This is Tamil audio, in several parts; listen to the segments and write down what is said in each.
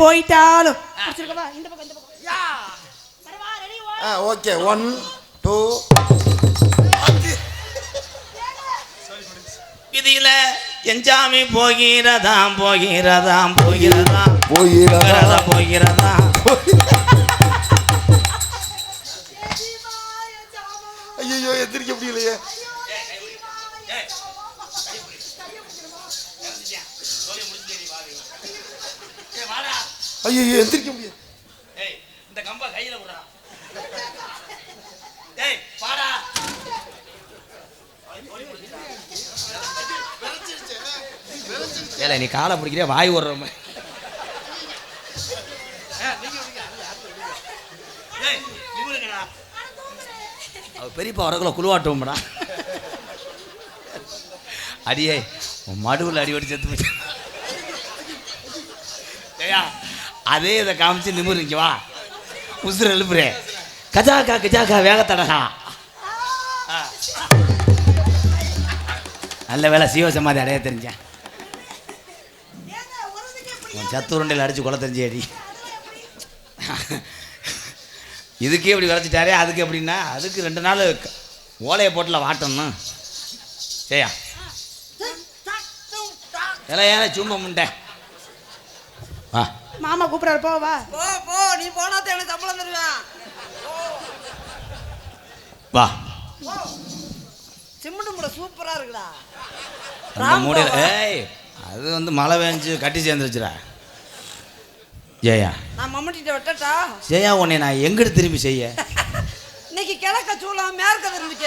போயிட்டாலும். ஓகே. ஒன் டூ விதியில எஞ்சாமி போகிறதாம் போகிறதாம் போகிறதாம். போயிடா போகிறதா ஐயோ எந்திரிக்க முடியலையே. ஐயோ எந்திரிக்க முடியல ஏய் இந்த கம்ப கையில பாடா ஏல நீ காலை பிடிக்கிற வாய் ஓடுற மாதிரி. பெரியப்பா வரக்குள்ள குழுவாட்டுவோம்டா. அடியே உன் மடுவில் அடி அடி செத்து போச்சு. அதே இதை காமிச்சு நிமிருங்க வா. உசுறு எழுப்புறே கஜாக்கா கஜாக்கா வேகத்தடகா ஆ. நல்ல வேலை சிவ சமாதி அடைய தெரிஞ்சேன். சத்துருண்டையில் சத்து உருண்டையில் அடிச்சு கொலை தெரிஞ்சு அடி இதுக்கே இப்படி விளைச்சிட்டாரே அதுக்கு எப்படின்னா அதுக்கு ரெண்டு நாள் ஓலையை போட்டில் வாட்டணும். சரியா? ஏன்னா ஏன் சும்மா முண்டை. வா. மாமா கூப்பிடாரு போ வா. போ போ நீ போனா தான் எனக்கு சம்பளம் தருவேன். வா. சிமெண்ட் மூட சூப்பரா இருக்குடா. அந்த மூடையில் ஏய் அது வந்து மழை பெஞ்சு கட்டி சேர்ந்துருச்சுடா. ஜெயா. நான் மம்மட்டிட்ட விட்டட்டா? ஜெயா உன்னை நான் எங்கிட்டு திரும்பி செய்ய? இன்னைக்கு கிழக்க சூளம் மேற்க திரும்பிக்க.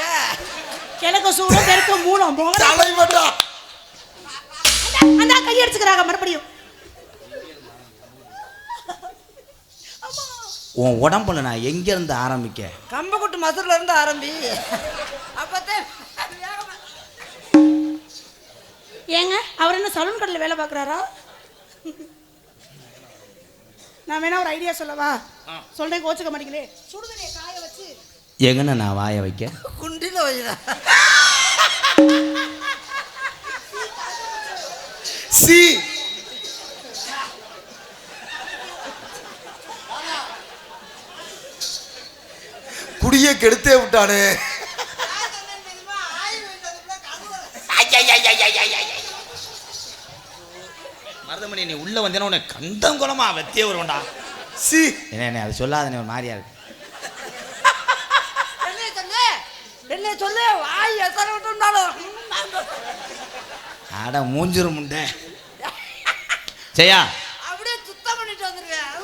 கிழக்க சூடம் தெற்க மூலம் போக தலைவடா. அந்த கை அடிச்சுக்கிறாங்க மறுபடியும். உன் உடம்புல நான் எங்கேருந்து ஆரம்பிக்க? கம்பக்குட்டு மசூர்ல இருந்து ஆரம்பி. அப்பத்தே வேகமா. ஏங்க அவர் என்ன சலூன் கடையில் வேலை பார்க்குறாரா? நான் வேணா ஒரு ஐடியா சொல்லவா? சொல்றேன் கோச்சுக்க மாட்டீங்களே சுடுதண்ணியை காய வச்சு. எங்கன்னு நான் வாய வைக்க? குண்டில வைடா. சி குடிய கெடுத்தே விட்டானே. மருதமணி நீ உள்ள வந்தேன்னா உனக்கு கண்டம் குளமா வெத்தியே வருவேன்டா. சி. என்ன என்ன அது சொல்லாதனே ஒரு மாதிரியா இருக்கு. என்ன சொல்லு? வாய் எத்தனை விட்டுருந்தாலும். அட மூஞ்சிரு முண்டை. ஜெயா. அப்படியே சுத்தம் பண்ணிட்டு வந்துருவேன்.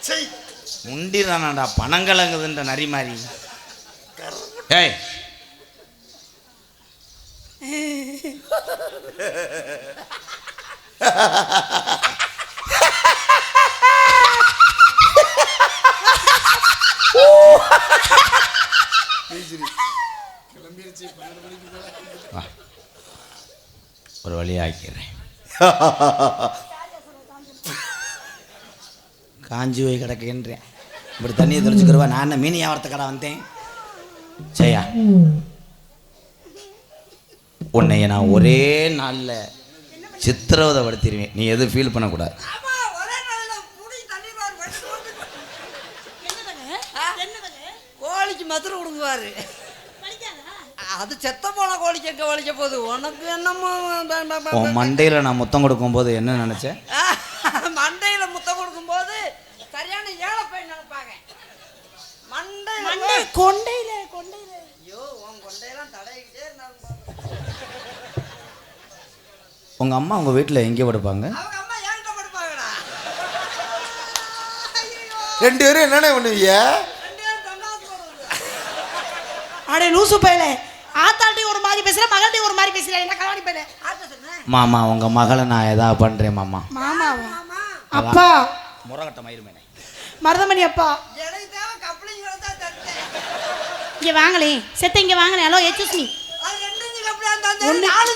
செய் முண்டிறானாடா பணங்கலங்குதுன்ற நரி மாதிரி. ஏய். ஒரு வழியாக்கிறேன் காஞ்சி போய் கிடக்குன்றேன் இப்படி தண்ணியை தெளிச்சுக்கிறவா? நான் என்ன மீன் வியாபாரத்து கடை வந்தேன்? சரியா உன்னைய நான் ஒரே நாளில் சித்திரவதை படுத்திடுவேன் நீ எதுவும் ஃபீல் பண்ணக்கூடாது. ஆமா ஒரே நாள்ல புடி தண்ணி பாரு வெட்டு போட்டு. கோழிக்கு மதுரை கொடுங்குவாரு அது செத்த போன கோழிக்கு எங்க வலிக்க போகுது? உனக்கு என்னமோ மண்டையில் நான் முத்தம் கொடுக்கும்போது என்ன நினச்சேன் மண்டையில முத்தம் கொடுக்கும்போது சரியான ஏழை போய் நினைப்பாங்க மண்டை போய்- கொண்டையில கொண்டையில. ஐயோ உன் கொண்டையெல்லாம் தடவிக்கிட்டே இருந்தாங்க உங்கள் அம்மா உங்கள் வீட்டில் எங்கே படுப்பாங்க? அவங்க அம்மா படுப்பாங்கடா? ஐயோ ரெண்டு பேரும் என்னென்ன பண்ணுவீங்க? ரெண்டு பேரும் அடே லூசு பையலே. ஆத்தாள்டையும் ஒரு மாதிரி பேசுற மகள்கிட்டையும் ஒரு மாதிரி பேசுற என்ன கலவாணி பையலே? சொன்னேன் மாமா உங்கள் மகளை நான் எதாவது பண்ணுறேன் மாமா. மாமாவா? ஆமா அப்பா. முறகட்ட மயிருமேனே மருதமணி அப்பா. இங்க வாங்களே. செத்த இங்க வாங்கினே. ஹலோ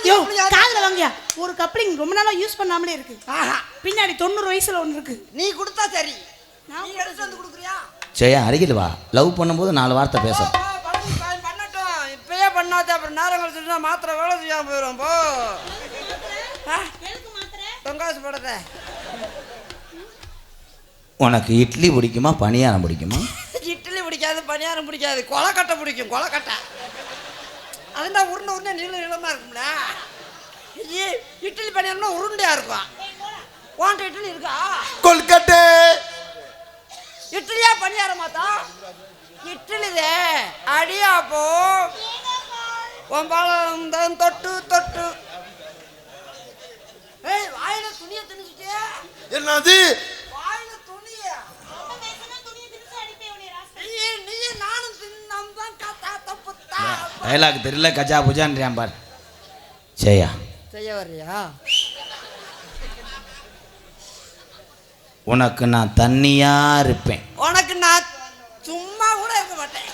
கப்ளியா காதுல வாங்கியா. ஒரு கப்ளிங் ரொம்ப நாளா யூஸ் பண்ணாமலே இருக்கு. ஆஹா. பின்னாடி தொண்ணூறு வயசுல ஒன்று இருக்கு. நீ கொடுத்தா சரி. நான் நீ எடுத்து வந்து கொடுக்குறியா? சரியா அருகில் வா. லவ் பண்ணும்போது நாலு வார்த்தை பேசும் போ, பண்ணு, ப- பண்ணட்டும். இப்பயே பண்ணாத. அப்புறம் நேரம் கழிச்சுட்டு மாத்திரை வேலை செய்யாம போயிடும் போ. தொங்காசு போடாத உனக்கு இட்லி பிடிக்குமா பணியாரம் பிடிக்குமா? இட்லி பிடிக்காது பணியாரம் பிடிக்காது. கொலக்கட்டை பிடிக்கும் கொலக்கட்டை அதுதான் உருண்டை உருண்டை நீள நீளமாக இருக்கும்ல. ஐயே, இட்லி பணியாரம்னா உருண்டையாக இருக்கும். உன்ட்ட இட்லி இருக்கா? கொல்கட்டை. இட்லியா பணியாரமாத்தா இட்லிதே அடியா போ. உன் தொட்டு தொட்டு. ஏய் வாயில துணியை திணிச்சிட்டே என்னது? டைலாக் தெரியல கஜா புஜான்றியான் பார். சரியா செய்ய வர்றியா? உனக்கு நான் தண்ணியா இருப்பேன். உனக்கு நான் சும்மா கூட இருக்க மாட்டேன்.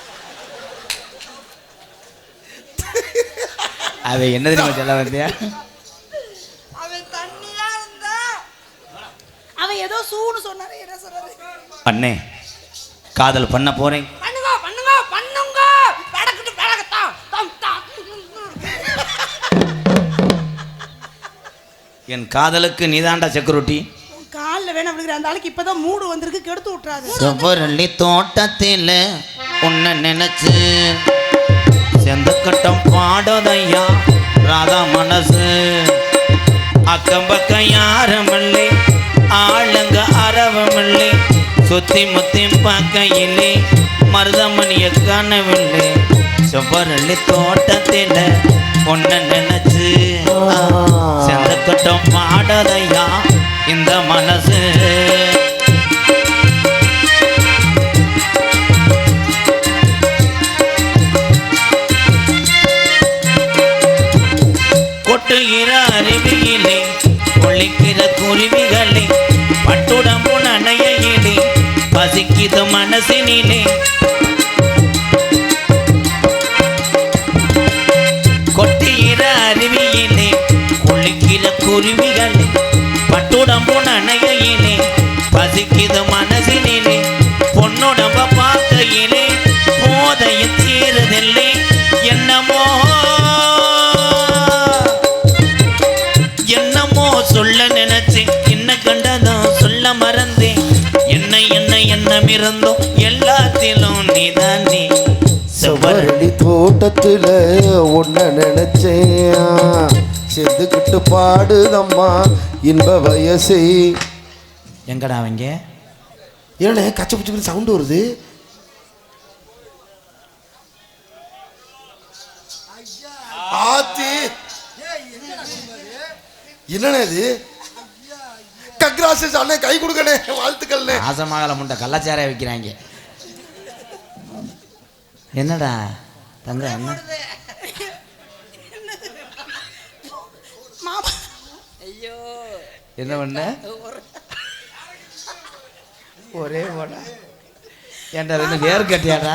அவ என்ன தெரியுமா சொல்ல வந்தியா? அவன் தண்ணியா இருந்தா அவன் ஏதோ சூன்னு சொன்னாரு என்ன சொன்னாரு அண்ணே காதல் பண்ண போறேன். என் காதலுக்கு நீதாண்டா செக்யூரிட்டி காலில் வேணா விழுகிற அந்த ஆளுக்கு இப்பதான் மூடு வந்திருக்கு கெடுத்து விட்டுறாது. செவ்வரளி தோட்டத்தில் உன்னை நினைச்சு செந்தக்கட்டம் பாடதையா ராதா மனசு. அக்கம் பக்கம் யாரும் இல்லை ஆளுங்க அறவும் இல்லை சுத்தி முத்தி பார்க்கையிலே மருதமணிய காணவில்லை. செவ்வரளி தோட்டத்தில் உன்னை நினைச்சு. செந்தக்கட்டம் இந்த மனசு. கொட்டுகிற அருவியிலே ஒழிக்கிற குருவிகளே பட்டுடம்பு நனையிலே பசிக்கிது மனசினிலே பசிக்குது மனசினிலே பொன்னுடம்ப பார்க்கையிலே போதையும் தீருதில்லை. என்னமோ? என்னமோ சொல்ல நினைச்சேன். என்ன கண்டதும் சொல்ல மறந்தேன். என்ன என்ன எண்ணம் இருந்தோம் எல்லாத்திலும் நீதானே. நீ சுவர் செவ்வரளி தோட்டத்துல ஒன்ன நினைச்சேன். செதுக்கிட்டு பாடுதம்மா இன்ப வயசை. எங்கடா அவங்க? ஏன்னே கச்ச புச்சு சவுண்டு வருது? ஆத்தி. என்னண்ணே இது? கக்ராசஸ் அண்ணே கை கொடுக்கணே வாழ்த்துக்கள்ண்ணே. ஆசமாகல முண்டை கள்ளச்சாரைய வைக்கிறாங்க. என்னடா தங்க என்ன? மாமா. ஐயோ என்ன பண்ண? ஒரே போடா ஏன்டா ரெண்டு வேர் கட்டியாடா?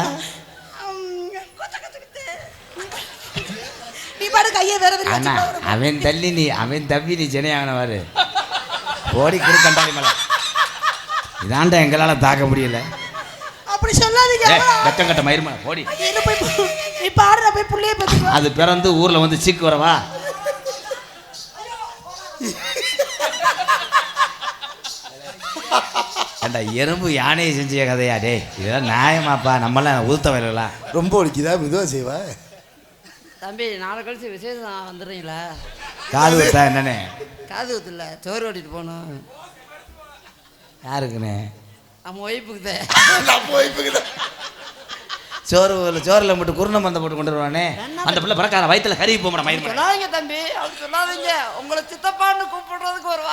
அண்ணா. அவன் தள்ளி நீ அவன் தப்பி நீ சென்னையானவாரு ஓடி குறு கண்டாளி மலை. இதாண்டா எங்களால தாக்க முடியல. அப்படி சொல்லாதீங்க வெக்கம் கட்ட மயிருமா ஓடி. நீ பாடுற போய் புள்ளைய அது பிறந்து ஊர்ல வந்து சீக்கு வரவா ஏண்டா எறும்பு யானையை செஞ்ச கதையா டேய் இதெல்லாம் நியாயமாப்பா நம்மளாம் உதுத்த வயலாம் ரொம்ப ஒழிக்குதா மெதுவா செய்வா? தம்பி நாளை கழிச்சு விசேஷம் வந்துடுறீங்களா? காது விட்டா என்னண்ணே? காது குத்துல சோறு ஓட்டிட்டு போகணும். யாருக்குண்ணே? நம்ம ஒய்ஃபுக்கு தான் நான் போய் இப்ப சோறு சோறில் மட்டும் குருணை மந்த போட்டு கொண்டு வருவானே? அந்த பிள்ளை பறக்கார வயிற்றுல கறி போமடா மயிர் சொல்லாதீங்க தம்பி அப்படி சொல்லாதீங்க. உங்களை சித்தப்பான்னு கூப்பிடுறதுக்கு ஒரு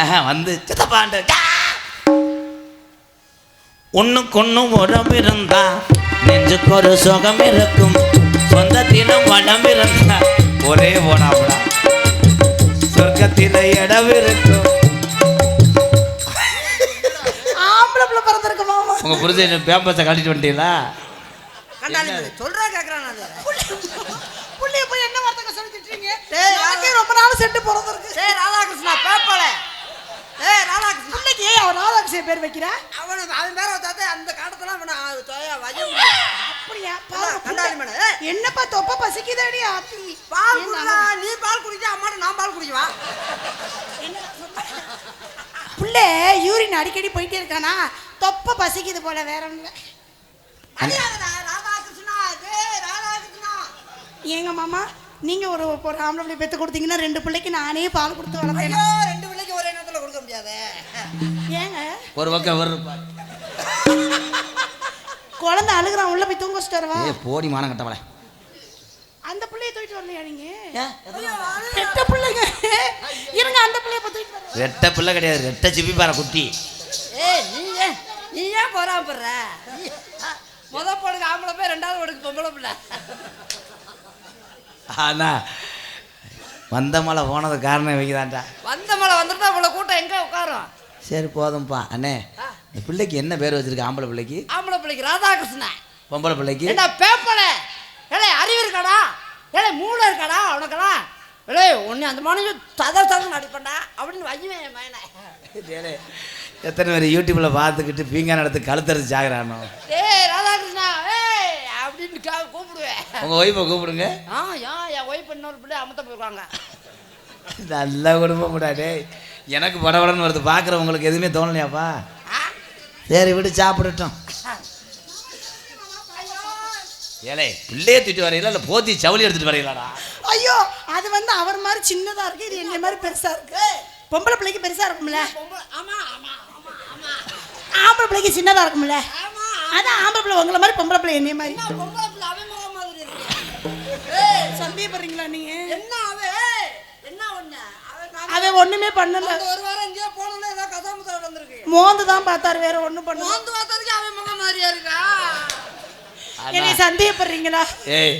ஆஹா வந்து சித்தப்பாண்டு ஒண்ணுக்கு ஒண்ணும் உரம் இருந்தா நெஞ்சுக்கு ஒரு சுகம் இருக்கும் சொந்தத்திலும் வளம் இருந்தா ஒரே போனாப்படா சொர்க்கத்தில இடம் இருக்கும் உங்க புரிஞ்ச பேம்பஸை கட்டிட்டு வந்துட்டீங்களா சொல்றா கேக்குறான் அது. புள்ளைய போய் என்ன வார்த்தை சொல்லிட்டு டேய், எனக்கே ரொம்ப நாள் செட்டு பிறந்திருக்கு டேய் ராதாகிருஷ்ணா பேப்பல ஏய் ராதாகிருஷ்ணா பிள்ளைக்கு ஏன் அவன் ராதாகிருஷ்ணன் பேர் வைக்கிற? அவன் அவன் பேர வச்சாத்தே அந்த காலத்துல அவனை தோயா வய அப்படியா? கண்டாளி பாரு மேடம் என்னப்பா தொப்ப பசிக்குதாடி ஆத்தி? பால் குடிடா நீ பால் குடிக்க அம்மாட்ட நான் பால் குடிக்கவா? புள்ள யூரின் அடிக்கடி போயிட்டே இருக்கானா? தொப்ப பசிக்குது போல வேற ஒண்ணு ராதாகிருஷ்ணா, ராதாகிருஷ்ணா. ஏங்க மாமா நீங்க ஒரு ஒரு ஆம்பளை பிள்ளை பெத்து கொடுத்தீங்கன்னா ரெண்டு பிள்ளைக்கு நானே பால் கொடுத்து வளர்ப்பேன் ஐயோ, ரெண்டு பிள்ளைக்கு ஒரே நேரத்துல கொடுக்க முடியாதே. ஏங்க? ஒரு பக்கம் இருப்பார் குழந்தை அழுகுறான் உள்ள போய் தூங்க வச்சுட்டு வரவா? ஏ போடி மானம் கட்டவளே. அந்த பிள்ளைய தூக்கிட்டு வரலையா நீங்க? பெத்த பிள்ளைங்க. இருங்க அந்த பிள்ளைய போய் தூக்கிட்டு ரெட்டை பிள்ளை கிடையாது ரெட்டை சிப்பி பாரு குட்டி. ஏய், நீ ஏன் நீ ஏன் பொறாமப்படுற? நீ- முத பொண்ணுக்கு ஆம்பளை பிள்ளை, ரெண்டாவது பொண்ணுக்கு பொம்பளை பிள்ளை. ஆனா வந்த மலை போனது காரணம் வைக்கதான்டா வந்த மழை வந்துட்டா இவ்வளவு கூட்டம் எங்க உட்காரும்? சரி போதும்ப்பா அண்ணே இந்த பிள்ளைக்கு என்ன பேர் வச்சிருக்க? ஆம்பளை பிள்ளைக்கு? ஆம்பளை பிள்ளைக்கு ராதாகிருஷ்ணன். பொம்பளை பிள்ளைக்கு? என்ன பேப்பல ஏலே அறிவு இருக்காடா? ஏலே மூளை இருக்காடா? உனக்கெல்லாம் ஏலே உன்னை அந்த மனுஷ தத ததன்னு அடிப்பண்டா அப்படின்னு வையுவேன் என் மயனை எத்தனை பேர் யூடியூப்ல பார்த்துக்கிட்டு பீங்கான் எடுத்து கழுத்தறுத்து சாகுறானோ? ஏய் ராதாகிருஷ்ணா ஏய் அப்படின்னு கூப்பிடுவேன். உங்க ஒய்ஃபை கூப்பிடுங்க. ஆ ஏன் என் ஒய்ஃப் இன்னொரு பிள்ளை அமத்த போயிருக்காங்க. நல்ல குடும்பம் கூட டேய். எனக்கு படபடன்னு வருது. பார்க்குறவங்களுக்கு எதுவுமே தோணலையாப்பா? ஆ? சரி விடு சாப்பிடட்டும். ஏலே பிள்ளைய தூக்கிட்டு வரையில இல்லை போத்தி சவுளி எடுத்துட்டு வரையிலாடா ஐயோ அது வந்து அவர் மாதிரி சின்னதா இருக்கு இது என்ன மாதிரி பெருசா இருக்கு. பொம்பளை பிள்ளைக்கு பெருசா இருக்கும்ல? பொம்பளை- ஆமா ஆமா ஆமா ஆமா ஆம்பளை பிள்ளைக்கு சின்னதா இருக்கும்ல? ஆமா அதான் ஆம்பளை பிள்ளை உங்களை மாதிரி பொம்பளை பிள்ளை என்னைய மாதிரி. என்ன பொம்பளை பிள்ளை அவன் முகம் மாதிரி இருக்கு ஏய் சந்தேகப்படுறீங்களா நீங்க என்ன அவன் ஏய், என்ன ஒண்ணு அவன் ஒண்ணுமே பண்ணல. ஒரு வாரம் எங்கேயோ போனோம்னா ஏதோ கதாமுத்தா வந்திருக்கு மோந்து தான் பார்த்தாரு வேற ஒண்ணும் பண்ணல. மோந்து பார்த்ததுக்கு அவன் முகம் மாதிரியா இருக்கா? என்னை சந்தேகப்படுறீங்களா? ஏய்.